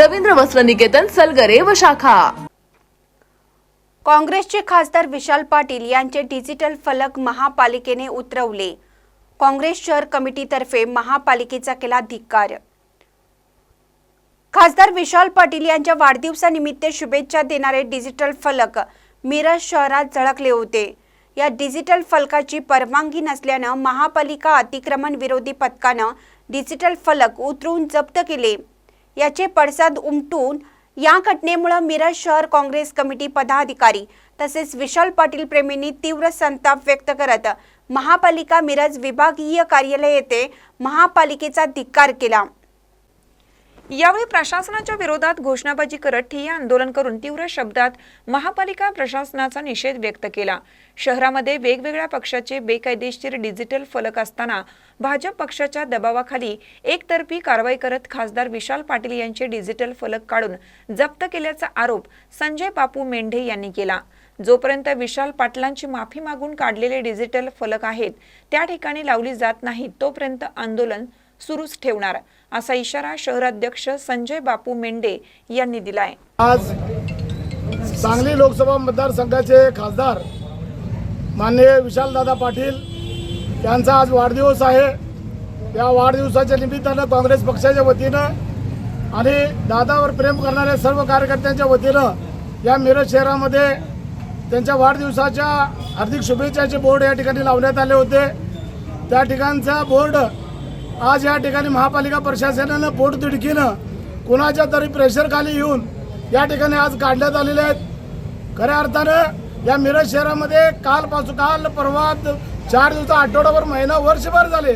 रवींद्र वस्त्र निकेतन सलगरे व शाखा. काँग्रेसचे खासदार विशाल पाटील यांचे डिजिटल फलक महापालिकेने उतरवले. काँग्रेस शहर कमिटीतर्फे महापालिकेचा केला धिक्कार. खासदार विशाल पाटील यांच्या वाढदिवसानिमित्त शुभेच्छा देणारे डिजिटल फलक मिरज शहरात झळकले होते. या डिजिटल फलकाची परवानगी नसल्यानं महापालिका अतिक्रमण विरोधी पथकानं डिजिटल फलक उतरवून जप्त केले. याचे पडसाद उमटून या घटनेमुळे मिरज शहर काँग्रेस कमिटी पदाधिकारी तसेच विशाल पाटील प्रेमींनी तीव्र संताप व्यक्त करत महापालिका मिरज विभागीय कार्यालय येथे महापालिकेचा धिक्कार केला. यावेळी प्रशासनाच्या विरोधात घोषणाबाजी करत ठिय्या आंदोलन करून तीव्र शब्दात महापालिका प्रशासनाचा निषेध व्यक्त केला. शहरामध्ये वेगवेगळ्या पक्षाचे बेकायदेशीर डिजिटल फलक असताना भाजप पक्षाच्या दबावाखाली एकतर्फी कारवाई करत खासदार विशाल पाटील यांचे डिजिटल फलक काढून जप्त केल्याचा आरोप संजय बापू मेंढे यांनी केला. जोपर्यंत विशाल पाटलांची माफी मागून काढलेले डिजिटल फलक आहेत त्या ठिकाणी लावली जात नाहीत तोपर्यंत आंदोलन सुरूच ठेवणार. असा इशारा शहराध्यक्ष संजय बापू मेंढे यांनी दिलाय. आज सांगली लोकसभा मतदारसंघाचे खासदार माननीय विशालदादा पाटील यांचा आज वाढदिवस आहे. या वाढदिवसाच्या निमित्तानं काँग्रेस पक्षाच्या वतीनं आणि दादावर प्रेम करणाऱ्या सर्व कार्यकर्त्यांच्या वतीनं या मिरज शहरामध्ये त्यांच्या वाढदिवसाच्या हार्दिक शुभेच्छाचे बोर्ड या ठिकाणी लावण्यात आले होते. त्या ठिकाणचा बोर्ड आज या ठिकाणी महापालिका प्रशासनानं पोटतिडकीनं कुणाच्या तरी प्रेशरखाली येऊन या ठिकाणी आज काढण्यात आलेले आहेत. खऱ्या अर्थानं या मिरज शहरामध्ये कालपासून काल परवा चार दिवसा आठवडाभर महिना वर्षभर झाले.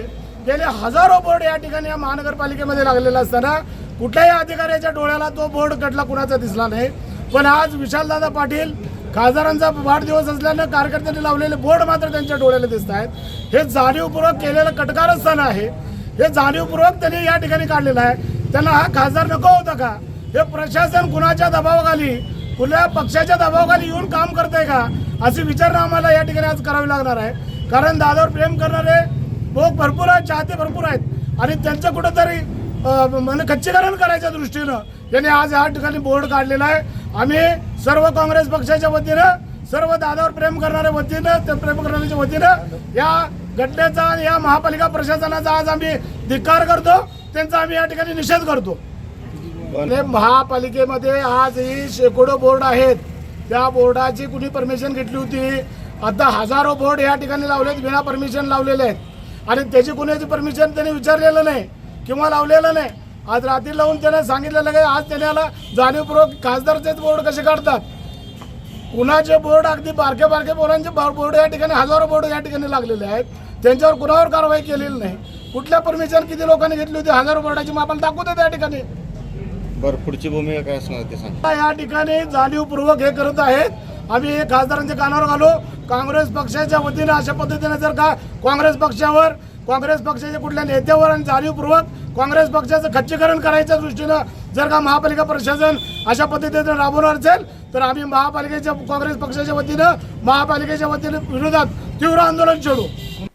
गेले हजारो बोर्ड या ठिकाणी या महानगरपालिकेमध्ये लागलेला असताना कुठल्याही अधिकाऱ्याच्या डोळ्याला तो बोर्ड कटला कुणाचा दिसला नाही. पण आज विशालदादा पाटील खासदारांचा वाढदिवस असल्यानं कार्यकर्त्यांनी लावलेले बोर्ड मात्र त्यांच्या डोळ्याला दिसत आहेत हे जाणीवपूर्वक केलेलं कटकारस्थान आहे. हे जाणीवपूर्वक त्यांनी या ठिकाणी काढलेलं आहे. त्यांना हा खासदार नको होता का? हे प्रशासन कुणाच्या दबावाखाली कुठल्या पक्षाच्या दबावाखाली येऊन काम करतंय का? अशी विचारणा आम्हाला या ठिकाणी आज करावी लागणार आहे. कारण दादावर प्रेम करणारे लोक भरपूर आहेत चाहते भरपूर आहेत. आणि त्यांचं कुठंतरी म्हणजे खच्चीकरण करायच्या दृष्टीनं त्यांनी आज या ठिकाणी बोर्ड काढलेला आहे. आम्ही सर्व काँग्रेस पक्षाच्या वतीनं सर्व दादावर प्रेम करणाऱ्या वतीनं त्या प्रेम करणाऱ्याच्या वतीनं या आणि या महापालिका प्रशासनाचा आज आम्ही धिक्कार करतो. त्यांचा आम्ही या ठिकाणी निषेध करतो. महापालिकेमध्ये आजही शेकडो बोर्ड आहेत. त्या बोर्डाची कुणी परमिशन घेतली होती? आता हजारो बोर्ड या ठिकाणी लावलेत बिना परमिशन लावलेले आहेत. आणि त्याची कुणाची परमिशन त्यांनी विचारलेलं नाही किंवा लावलेलं नाही. आज रात्री लावून त्याने सांगितलेलं की आज त्याने याला जाणीवपूर्वक खासदारचेच बोर्ड कसे काढतात? कुणाचे बोर्ड अगदी बारक्या बारक्या पोरांचे बोर्ड या ठिकाणी हजारो बोर्ड या ठिकाणी लागलेले आहेत. त्यांच्यावर कुणावर कारवाई केलेली नाही. कुठल्या परमिशन किती लोकांनी घेतली होती हजारो बोर्डाची मग आपण दाखवतो त्या ठिकाणी. बरं पुढची भूमिका काय असणार ते सांग. या ठिकाणी जाणीवपूर्वक हे करत आहेत. आम्ही हे खासदारांच्या कानावर घालू. काँग्रेस पक्षाच्या वतीने अशा पद्धतीने जर का काँग्रेस पक्षावर काँग्रेस पक्षाच्या कुठल्या नेत्यावर आणि जाणीवपूर्वक काँग्रेस पक्षाचं खच्चीकरण करायच्या दृष्टीनं जर का महापालिका प्रशासन अशा पद्धतीने राबवणार असेल तर आम्ही महापालिकेच्या काँग्रेस पक्षाच्या वतीनं महापालिकेच्या वतीने विरोधात तीव्र आंदोलन छेडू.